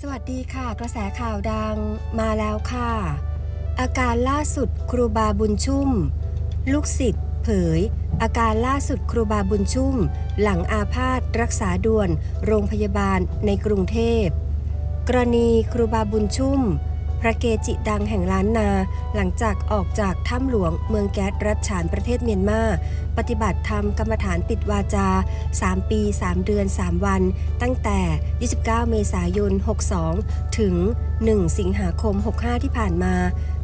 สวัสดีค่ะ กระแสข่าวดังมาแล้วค่ะ อาการล่าสุดครูบาบุญชุ่ม ลูกศิษย์เผย อาการล่าสุดครูบาบุญชุ่ม หลังอาพาธรักษาด่วน โรงพยาบาลในกรุงเทพ กรณีครูบาบุญชุ่ม พระเกจิดังแห่งล้านนา หลังจากออกจากถ้ำหลวงเมืองแก๊สรัฐฉานประเทศเมียนมา ปฏิบัติธรรมกรรมฐานปิดวาจา 3 ปี 3 เดือน 3 วัน ตั้งแต่ 29 เมษายน 62 ถึง 1 สิงหาคม 65 ที่ผ่านมา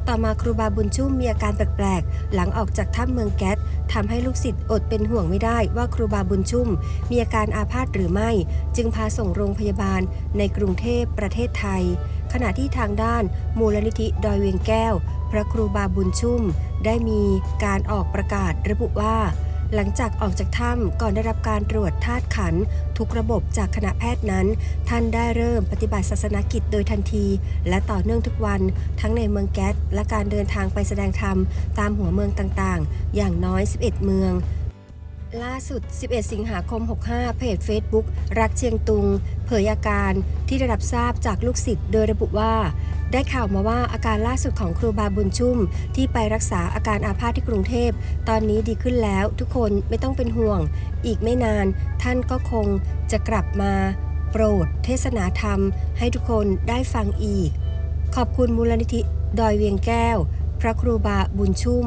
ต่อมาครูบาบุญชุ่มมีอาการแปลกๆ หลังออกจากถ้ำเมืองแก๊สทำให้ลูกศิษย์อดเป็นห่วงไม่ได้ว่าครูบาบุญชุ่ม มีอาการอาพาธหรือไม่ จึงพาส่งโรงพยาบาลในกรุงเทพประเทศไทย ขณะที่ทางด้านมูลนิธิดอยเวียงแก้ว พระครูบาบุญชุ่ม ได้มีการออกประกาศระบุว่า หลังจากออกจากถ้ำก่อนได้รับการตรวจธาตุขัน ทุกระบบจากคณะแพทย์นั้น ท่านได้เริ่มปฏิบัติศาสนกิจโดยทันที และต่อเนื่องทุกวันทั้งในเมืองแก๊สและการเดินทางไปแสดงธรรม ตามหัวเมืองต่างๆ อย่างน้อย 11 เมือง ล่าสุด 11 สิงหาคม 65 เพจ Facebook รักเชียงตุง เผยอาการที่ได้รับทราบจากลูกศิษย์โดยระบุว่า ได้ข่าวมาว่าอาการล่าสุดของครูบาบุญชุ่ม ที่ไปรักษาอาการอาพาธที่กรุงเทพ ตอนนี้ดีขึ้นแล้วทุกคนไม่ต้องเป็นห่วง อีกไม่นาน ท่านก็คงจะกลับมา โปรด เทศนาธรรม ให้ทุกคนได้ฟังอีก ขอบคุณมูลนิธิดอยเวียงแก้ว พระครูบาบุญชุ่ม